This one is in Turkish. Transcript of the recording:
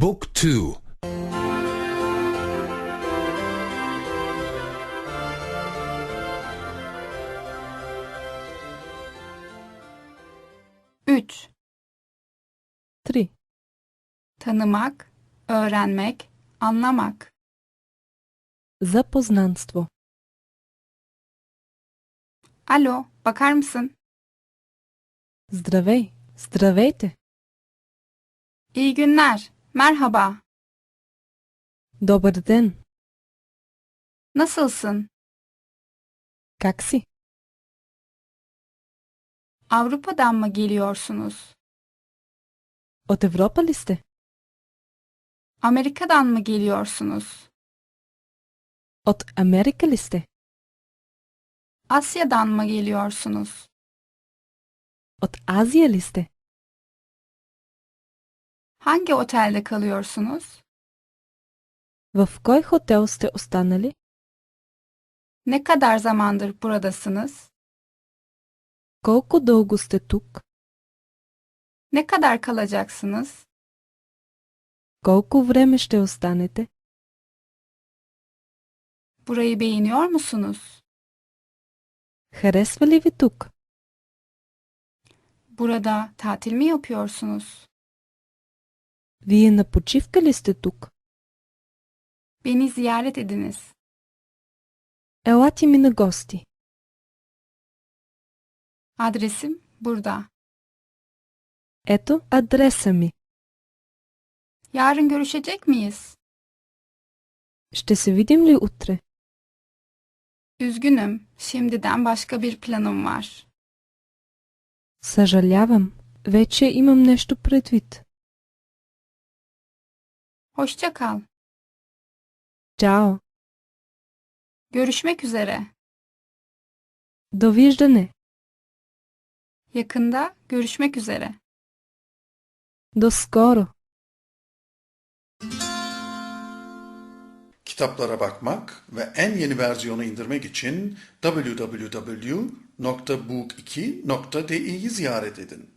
Book 2 3 3 Tanımak, öğrenmek, anlamak. Zapoznanstvo. Alo, bakar mısın? Zdravey, zdraveyte. İyi günler. Merhaba. Добър ден! Nasılsın? Как си? Avrupa'dan mı geliyorsunuz? От Европа ли сте? Amerika'dan mı geliyorsunuz? От Америка ли сте? Asya'dan mı geliyorsunuz? От Азия ли сте? Hangi otelde kalıyorsunuz? В кой хотел сте останали? Ne kadar zamandır buradasınız? Колко дълго сте тук? Ne kadar kalacaksınız? Колко време ще останете? Burayı beğeniyor musunuz? Харесва ли ви тук? Burada tatil mi yapıyorsunuz? Вие на почивка ли сте тук? Beni ziyaret ediniz. Елате ми на гости. Adresim burada. Ето адреса ми. Yarın görüşecek miyiz? Ще се видим ли утре? Üzgünüm. Şimdiden başka bir planım var. Съжалявам. Вече имам нещо предвид. Hoşça kal. Ciao. Görüşmek üzere. Doviđdane. Yakında görüşmek üzere. Do skoro. Kitaplara bakmak ve en yeni versiyonu indirmek için www.book2.de'yi ziyaret edin.